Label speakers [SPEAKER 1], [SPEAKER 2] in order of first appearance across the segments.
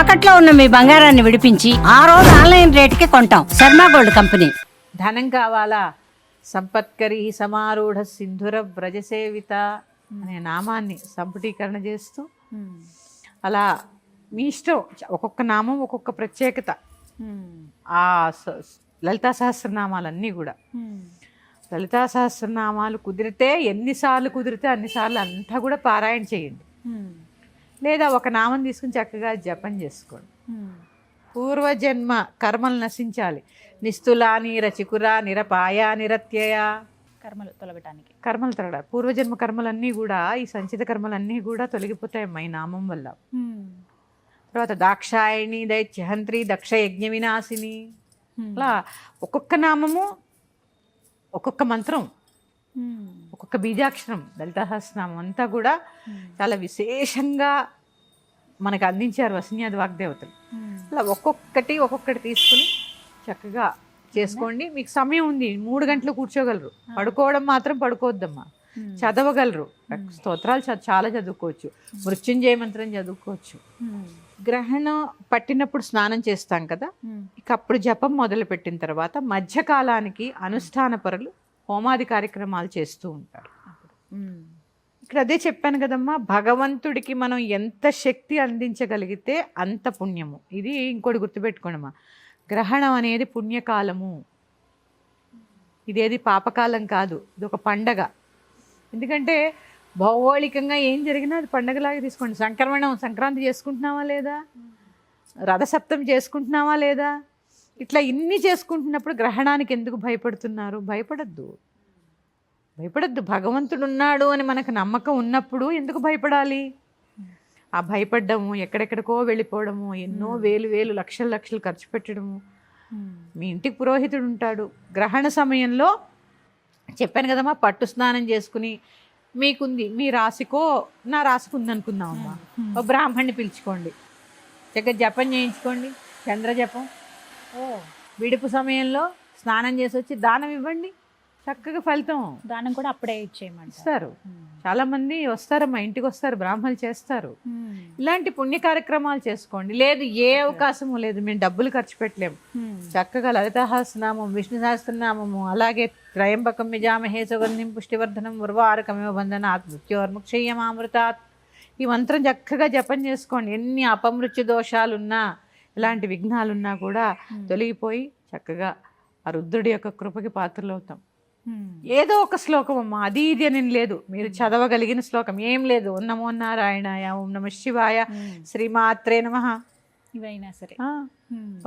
[SPEAKER 1] తాకట్లో ఉన్న మీ బంగారాన్ని విడిపించి ఆ రోజు ఆన్లైన్ రేటుకి కొంటాం. Sharma gold company.
[SPEAKER 2] ధనం కావాలా? సంపత్కరి సమారూఢ సింధుర వ్రజసేవిత అనే నామాన్ని సంపుటీకరణ చేస్తూ అలా మీ ఇష్టం ఒక్కొక్క నామం ఒక్కొక్క ప్రత్యేకత. ఆ స- లలితా సహస్రనామాలన్నీ కూడా. లలితా సహస్రనామాలు కుదిరితే ఎన్నిసార్లు కుదిరితే అన్నిసార్లు అంతా కూడా పారాయణ చేయండి. లేదా ఒక నామం తీసుకుని చక్కగా జపం చేసుకోండి. పూర్వజన్మ కర్మలు నశించాలి. నిస్తులాని రచికురా నిరపాయ నిరత్యయ
[SPEAKER 3] కర్మలు తొలగటానికి.
[SPEAKER 2] కర్మలు తరడ పూర్వజన్మ కర్మలన్నీ కూడా ఈ సంచిత కర్మలన్నీ కూడా తొలగిపోతాయి ఈ నామం వల్ల. తర్వాత దాక్షాయణి దైత్యహంత్రి దక్ష యజ్ఞ వినాశిని అలా ఒక్కొక్క నామము ఒక్కొక్క మంత్రం. ఒక్కొక్క బీజాక్షరం లలితా సహస్రనామం అంతా కూడా చాలా విశేషంగా మనకు అందించారు వసిన్యాది వాగ్దేవతలు. అలా ఒక్కొక్కటి ఒక్కొక్కటి తీసుకుని చక్కగా చేసుకోండి. మీకు సమయం ఉంది మూడు గంటలు కూర్చోగలరు. పడుకోవడం మాత్రం పడుకోవద్దమ్మా. చదవగలరు. స్తోత్రాలు చాలా చదువుకోవచ్చు. మృత్యుంజయ మంత్రం చదువుకోవచ్చు. గ్రహణం పట్టినప్పుడు స్నానం చేస్తాం కదా? ఇక అప్పుడు జపం మొదలు పెట్టిన తర్వాత మధ్యకాలానికి అనుష్ఠాన పరులు హోమాది కార్యక్రమాలు చేస్తూ ఉంటారు. ఇక్కడ అదే చెప్పాను కదమ్మా భగవంతుడికి మనం ఎంత శక్తి అందించగలిగితే అంత పుణ్యము. ఇది ఇంకోటి గుర్తుపెట్టుకోండమ్మా. గ్రహణం అనేది పుణ్యకాలము. ఇదేది పాపకాలం కాదు ఇది ఒక పండగ. ఎందుకంటే భౌగోళికంగా ఏం జరిగినా అది పండగలాగా తీసుకోండి. సంక్రమణం సంక్రాంతి చేసుకుంటున్నావా లేదా? రథసప్తం చేసుకుంటున్నావా లేదా? ఇట్లా ఇన్ని చేసుకుంటున్నప్పుడు గ్రహణానికి ఎందుకు భయపడుతున్నారు? భయపడద్దు. భయపడద్దు. భగవంతుడు ఉన్నాడు అని మనకు నమ్మకం ఉన్నప్పుడు ఎందుకు భయపడాలి? ఆ భయపడ్డము ఎక్కడెక్కడికో వెళ్ళిపోవడము ఎన్నో వేలు వేలు లక్షలు లక్షలు ఖర్చు పెట్టడము. మీ ఇంటికి పురోహితుడు ఉంటాడు. గ్రహణ సమయంలో చెప్పాను కదమ్మా పట్టు స్నానం చేసుకుని మీకుంది మీ రాశికో నా రాశికి ఉంది అనుకుందామమ్మా ఓ బ్రాహ్మణ్ణి పిలుచుకోండి. చక్కగా జపం చేయించుకోండి. చంద్ర జపం విడుపు సమయంలో స్నానం చేసి వచ్చి దానం ఇవ్వండి. చక్కగా ఫలితం.
[SPEAKER 3] దానం కూడా అప్పుడే ఇచ్చేయమంటారు.
[SPEAKER 2] ఇస్తారు. చాలా మంది వస్తారమ్మా ఇంటికి వస్తారు బ్రాహ్మణులు చేస్తారు. ఇలాంటి పుణ్య కార్యక్రమాలు చేసుకోండి. లేదు ఏ అవకాశము లేదు. మేము డబ్బులు ఖర్చు పెట్టలేము. చక్కగా లలితాహాసనామం విష్ణు సహస్రనామము అలాగే త్రయంబకం యజామహే సుగంధిం పుష్టివర్ధనం ఉర్వారకమివ బంధన మృత్యోర్ముక్షయ్యమామృతాత్ ఈ మంత్రం చక్కగా జపం చేసుకోండి. ఎన్ని అపమృత్యు దోషాలున్నా ఎలాంటి విఘ్నాలున్నా కూడా తొలగిపోయి చక్కగా ఆ రుద్రుడి యొక్క కృపకి పాత్రలు అవుతాం ఏదో ఒక శ్లోకం అమ్మా అది ఇది అని లేదు. మీరు చదవగలిగిన శ్లోకం ఏం లేదు. ఓం నమో నారాయణాయ ఓం నమ శివాయ శ్రీమాత్రే నమ.
[SPEAKER 3] ఇవైనా సరే.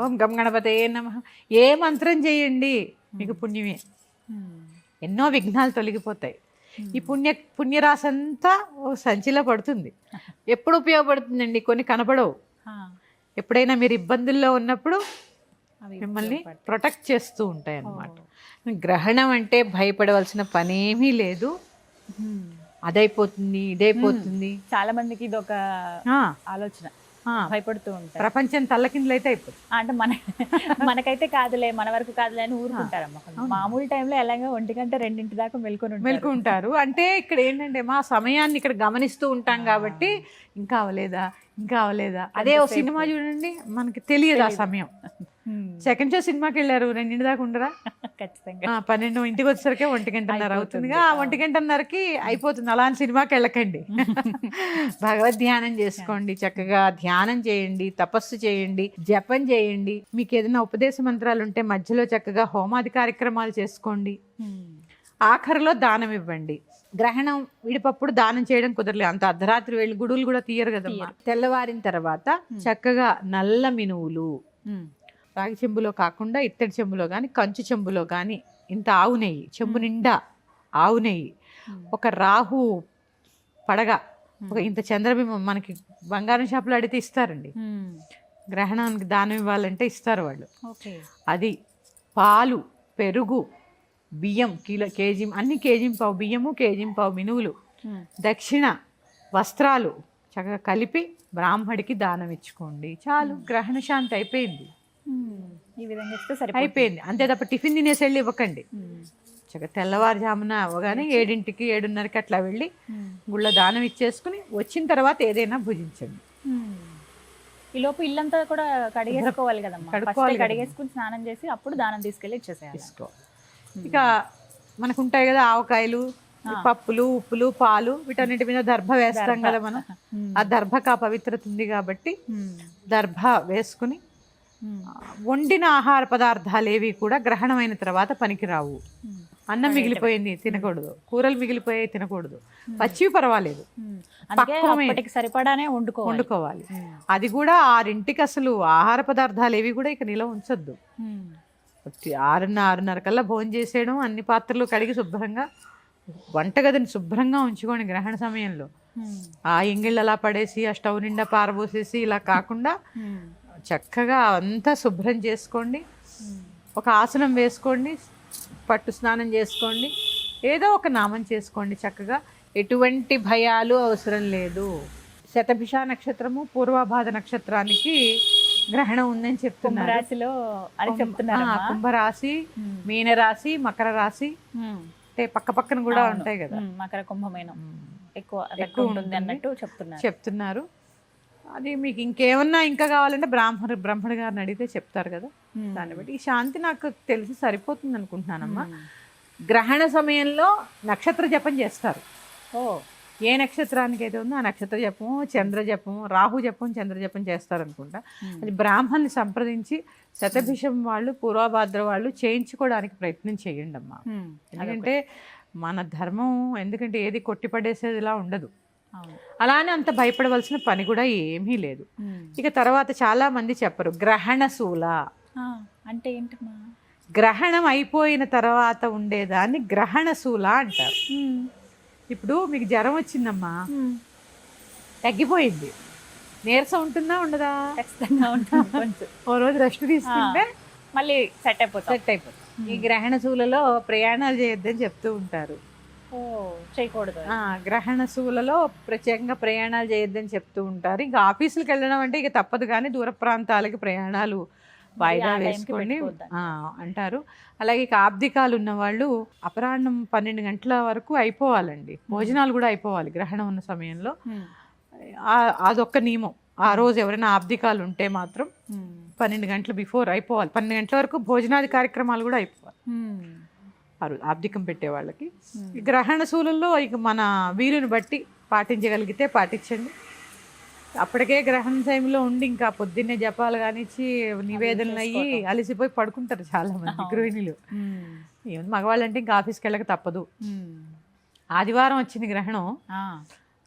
[SPEAKER 2] ఓం గం గణపతే నమ. ఏ మంత్రం చేయండి? మీకు పుణ్యమే. ఎన్నో విఘ్నాలు తొలగిపోతాయి. ఈ పుణ్య పుణ్యరాశి అంతా ఓ సంచిలో పడుతుంది. ఎప్పుడు ఉపయోగపడుతుందండి? కొన్ని కనపడవు. ఎప్పుడైనా మీరు ఇబ్బందుల్లో ఉన్నప్పుడు మిమ్మల్ని ప్రొటెక్ట్ చేస్తూ ఉంటాయి అన్నమాట గ్రహణం అంటే భయపడవలసిన పనేమీ లేదు. అదైపోతుంది ఇదైపోతుంది.
[SPEAKER 3] చాలా మందికి ఇది ఒక ఆలోచన. భయపడుతూ ఉంటారు.
[SPEAKER 2] ప్రపంచం తల్లకిందులైతే అయిపోతుంది.
[SPEAKER 3] అంటే మన మనకైతే కాదులే మన వరకు కాదులే అని ఊరుకుంటారమ్మ. మామూలు టైంలో ఎలాగో ఒంటి గంట రెండింటి దాకా మెల్కొని.
[SPEAKER 2] మెలుకుంటారు. అంటే ఇక్కడ ఏంటంటే మా సమయాన్ని ఇక్కడ గమనిస్తూ ఉంటాం కాబట్టి ఇంకా అవలేదా ఇంకా అవలేదా? అదే ఓ సినిమా చూడండి మనకి తెలియదు ఆ సమయం. సెకండ్ షో సినిమాకి వెళ్ళారు రెండింటి దాకా ఉండరా?
[SPEAKER 3] ఖచ్చితంగా.
[SPEAKER 2] పన్నెండు ఇంటికి వచ్చేసరికి ఒంటి గంటన్నర అవుతుందిగా. ఆ ఒంటి గంటన్నరకి అయిపోతుంది. అలాంటి సినిమాకి వెళ్ళకండి. భగవద్ ధ్యానం చేసుకోండి చక్కగా ధ్యానం చేయండి తపస్సు చేయండి జపం చేయండి. మీకు ఏదైనా ఉపదేశ మంత్రాలు ఉంటే మధ్యలో చక్కగా హోమాది కార్యక్రమాలు చేసుకోండి. ఆఖరిలో దానం ఇవ్వండి. గ్రహణం విడిపప్పుడు దానం చేయడం కుదరలేదు. అంత అర్ధరాత్రి వెళ్ళి గుడులు కూడా తీయరు కదమ్మా. తెల్లవారిన తర్వాత చక్కగా నల్ల మినువులు. రాగి చెంబులో కాకుండా ఇత్తడి చెంబులో కానీ కంచు చెంబులో కానీ ఇంత ఆవు నెయ్యి చెంబు నిండా ఆవు నెయ్యి. ఒక రాహు పడగ ఒక ఇంత చంద్రబింబం మనకి బంగారం షాపులో అడిగితే ఇస్తారండి. గ్రహణానికి దానం ఇవ్వాలంటే ఇస్తారు వాళ్ళు. అది పాలు పెరుగు బియ్యం కిలో కేజీ అన్ని కేజీ పావు బియ్యము కేజీ పావు మినువులు. దక్షిణ వస్త్రాలు చక్కగా కలిపి బ్రాహ్మడికి దానం ఇచ్చుకోండి. చాలు గ్రహణ శాంతి అయిపోయింది.
[SPEAKER 3] ఈ విధంగా ఇస్తే సరిపోతుంది.
[SPEAKER 2] అయిపోయింది. అంతే తప్ప టిఫిన్ తినేసి వెళ్ళి ఇవ్వకండి తెల్లవారుజామున అవ్వగానే ఏడింటికి ఏడున్నరకి అట్లా వెళ్ళి. గుళ్ళ దానం ఇచ్చేసుకుని వచ్చిన తర్వాత ఏదైనా భుజించండి.
[SPEAKER 3] ఈ లోపు ఇల్లంతా కూడా కడిగేసుకోవాలి కదమ్మా. కడిగేసుకుని స్నానం చేసి అప్పుడు దానం తీసుకెళ్ళి ఇచ్చేసేయాలి.
[SPEAKER 2] తీసుకో. ఇక మనకు ఉంటాయి కదా ఆవకాయలు పప్పులు ఉప్పులు పాలు వీటన్నిటి మీద దర్భ వేస్తాం కదా మనం. ఆ దర్భకు ఆ పవిత్రత ఉంది కాబట్టి దర్భ వేసుకుని వండిన ఆహార పదార్థాలు ఏవి కూడా గ్రహణమైన తర్వాత పనికిరావు. అన్నం మిగిలిపోయింది తినకూడదు. కూరలు మిగిలిపోయాయి తినకూడదు. పచ్చివి పర్వాలేదు.
[SPEAKER 3] సరిపడానే వండుకోవాలి.
[SPEAKER 2] వండుకోవాలి. అది కూడా ఆరింటికి అసలు ఆహార పదార్థాలు ఏవి కూడా ఇక నిలవ ఉంచొద్దు. వచ్చి ఆరున్నర కల్లా భోజనం చేసేయడం అన్ని పాత్రలు కడిగి శుభ్రంగా వంటగదిని శుభ్రంగా ఉంచుకోండి గ్రహణ సమయంలో. ఆ ఎంగిళ్ళు అలా పడేసి ఆ స్టవ్ నిండా పారబోసేసి ఇలా కాకుండా. చక్కగా అంతా శుభ్రం చేసుకోండి. ఒక ఆసనం వేసుకోండి. పట్టు స్నానం చేసుకోండి. ఏదో ఒక నామం చేసుకోండి చక్కగా. ఎటువంటి భయాలు అవసరం లేదు. శతభిష నక్షత్రము పూర్వభాద నక్షత్రానికి గ్రహణం ఉందని చెప్తున్నారు.
[SPEAKER 3] కుంభరాశిలో అని చెప్తున్నారు
[SPEAKER 2] కుంభరాశి. మీనరాశి మకర రాశి అంటే పక్క పక్కన కూడా ఉంటాయి కదా.
[SPEAKER 3] మకర కుంభమేనం. ఎక్కువ
[SPEAKER 2] ఎక్కువ
[SPEAKER 3] ఉంటుంది. అన్నట్టు చెప్తున్నారు.
[SPEAKER 2] చెప్తున్నారు. అది మీకు ఇంకేమన్నా ఇంకా కావాలంటే బ్రాహ్మణ బ్రహ్మణ గారిని అడిగితే చెప్తారు కదా. దాన్ని బట్టి ఈ శాంతి నాకు తెలిసి సరిపోతుంది అనుకుంటున్నానమ్మా. గ్రహణ సమయంలో నక్షత్ర జపం చేస్తారు
[SPEAKER 3] ఓ
[SPEAKER 2] ఏ నక్షత్రానికి అయితే ఉందో ఆ నక్షత్ర జపము చంద్ర జపము రాహు జపం చంద్ర జపం చేస్తారు అనుకుంటా. అది బ్రాహ్మణ్ని సంప్రదించి శతభిషం వాళ్ళు పూర్వభాద్ర వాళ్ళు చేయించుకోవడానికి ప్రయత్నం చేయండి అమ్మా. ఎందుకంటే మన ధర్మం ఎందుకంటే ఏది కొట్టిపడేసేదిలా ఉండదు అలానే అంత భయపడవలసిన పని కూడా ఏమీ లేదు. ఇక తర్వాత చాలా మంది చెప్పరు గ్రహణ శూల.
[SPEAKER 3] అంటే ఏంటమ్మా?
[SPEAKER 2] గ్రహణం అయిపోయిన తర్వాత ఉండేదాన్ని గ్రహణ శూల అంటారు. ఇప్పుడు మీకు జ్వరం వచ్చిందమ్మా. తగ్గిపోయింది. నీరసం ఉంటుందా ఉండదా?
[SPEAKER 3] ఖచ్చితంగా ఉంటుంది కొంచెం.
[SPEAKER 2] ఓ రోజు రెస్ట్ తీసుకుంటే
[SPEAKER 3] మళ్ళీ సెట్ అయిపోతాం.
[SPEAKER 2] సెట్ అయిపోతుంది ఈ గ్రహణ శూలలో ప్రయాణాలు చేయొద్దని చెప్తూ ఉంటారు.
[SPEAKER 3] చేయకూడదు
[SPEAKER 2] ఆ, గ్రహణ శూలలో ప్రత్యేకంగా ప్రయాణాలు చేయొద్దని చెప్తూ ఉంటారు. ఇంకా ఆఫీసులకు వెళ్ళడం అంటే ఇక తప్పదు కానీ దూర ప్రాంతాలకి ప్రయాణాలు వాయిదా.
[SPEAKER 3] ఆ,
[SPEAKER 2] అంటారు. అలాగే ఇక ఆబ్దికాలు ఉన్న వాళ్ళు అపరాహ్నం పన్నెండు గంటల వరకు అయిపోవాలండి. భోజనాలు కూడా అయిపోవాలి గ్రహణం ఉన్న సమయంలో. అదొక్క నియమం. ఆ రోజు ఎవరైనా ఆబ్దికాలు ఉంటే మాత్రం. పన్నెండు గంటలు బిఫోర్ అయిపోవాలి. పన్నెండు గంటల వరకు భోజనాది కార్యక్రమాలు కూడా అయిపోవాలి. ఆ రోజు ఆబ్దికం పెట్టే వాళ్ళకి గ్రహణ శూలంలో ఇక మన వీలుని బట్టి పాటించగలిగితే పాటించండి అప్పటికే గ్రహణ టైంలో ఉండి ఇంకా పొద్దున్నే జపాలు కానిచ్చి నివేదనలు అయ్యి. అలసిపోయి పడుకుంటారు చాలా మంది. గృహిణులు
[SPEAKER 3] ఉమ్.
[SPEAKER 2] ఏముంది మగవాళ్ళు అంటే ఇంకా ఆఫీస్కి వెళ్ళక తప్పదు. ఆదివారం వచ్చింది గ్రహణం.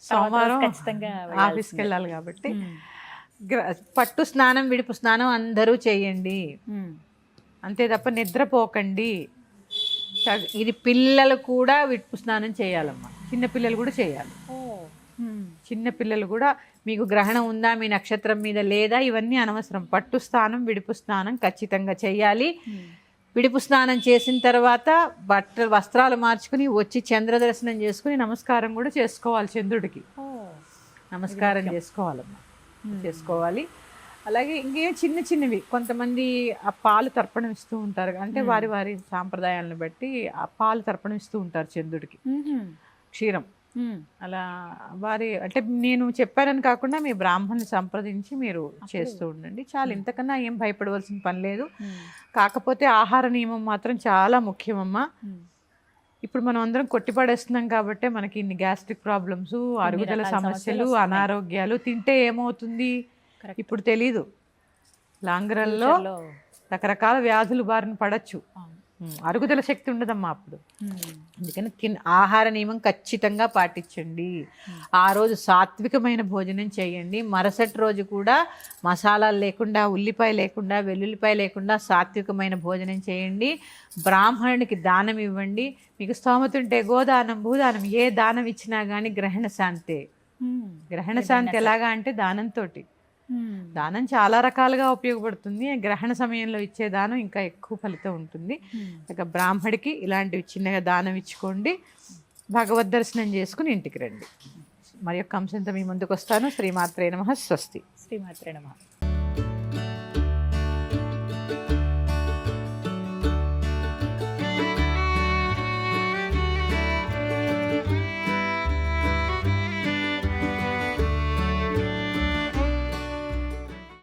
[SPEAKER 2] సోమవారం
[SPEAKER 3] ఖచ్చితంగా
[SPEAKER 2] ఆఫీస్కి వెళ్ళాలి కాబట్టి పట్టు స్నానం విడుపు స్నానం అందరూ చేయండి. అంతే తప్ప నిద్రపోకండి ఇది పిల్లలు కూడా విడుపు స్నానం చేయాలమ్మా. చిన్న పిల్లలు కూడా చేయాలి. చిన్న పిల్లలు కూడా మీకు గ్రహణం ఉందా మీ నక్షత్రం మీద లేదా ఇవన్నీ అనవసరం. పట్టు స్నానం విడుపు స్నానం ఖచ్చితంగా చేయాలి. విడుపు స్నానం చేసిన తర్వాత బట్టలు వస్త్రాలు మార్చుకుని వచ్చి చంద్ర దర్శనం చేసుకుని నమస్కారం కూడా చేసుకోవాలి చంద్రుడికి. నమస్కారం చేసుకోవాలమ్మా. చేసుకోవాలి. అలాగే ఇంకేం చిన్న చిన్నవి కొంతమంది ఆ పాలు తర్పణం ఇస్తూ ఉంటారు అంటే వారి వారి సాంప్రదాయాలను బట్టి ఆ పాలు తర్పణం ఇస్తూ ఉంటారు చంద్రుడికి. క్షీరం. అలా వారి అంటే నేను చెప్పానని కాకుండా మీ బ్రాహ్మణ్ని సంప్రదించి మీరు చేస్తూ ఉండండి చాలా ఇంతకన్నా ఏం భయపడవలసిన పని లేదు. కాకపోతే ఆహార నియమం మాత్రం చాలా ముఖ్యమమ్మా. ఇప్పుడు మనం అందరం కొట్టిపడేస్తున్నాం కాబట్టి మనకి ఇన్ని గ్యాస్ట్రిక్ ప్రాబ్లమ్స్ అరుగుదల
[SPEAKER 3] సమస్యలు.
[SPEAKER 2] అనారోగ్యాలు తింటే ఏమవుతుంది. ఇప్పుడు తెలీదు. లాంగ్ రన్లో. రకరకాల వ్యాధులు బారిన పడచ్చు. అరుగుదల శక్తి ఉండదమ్మా అప్పుడు. అందుకని తిన్ ఆహార నియమం ఖచ్చితంగా పాటించండి. ఆ రోజు సాత్వికమైన భోజనం చేయండి. మరుసటి రోజు కూడా మసాలాలు లేకుండా ఉల్లిపాయ లేకుండా వెల్లుల్లిపాయ లేకుండా సాత్వికమైన భోజనం చేయండి. బ్రాహ్మణునికి దానం ఇవ్వండి. మీకు స్తోమత ఉంటే గోదానం భూదానం ఏ దానం ఇచ్చినా కానీ గ్రహణ శాంతే. గ్రహణ శాంతి ఎలాగా అంటే దానంతోటి.
[SPEAKER 3] ఉమ్.
[SPEAKER 2] దానం చాలా రకాలుగా ఉపయోగపడుతుంది. గ్రహణ సమయంలో ఇచ్చే దానం ఇంకా ఎక్కువ ఫలితం ఉంటుంది. ఇక బ్రాహ్మడికి ఇలాంటివి చిన్నగా దానం ఇచ్చుకోండి. భగవద్ దర్శనం చేసుకుని ఇంటికి రండి. మరి యొక్క అంశంతో మీ ముందుకు వస్తాను శ్రీమాత్రే నమ. స్వస్తి.
[SPEAKER 3] శ్రీమాత్రే నమః.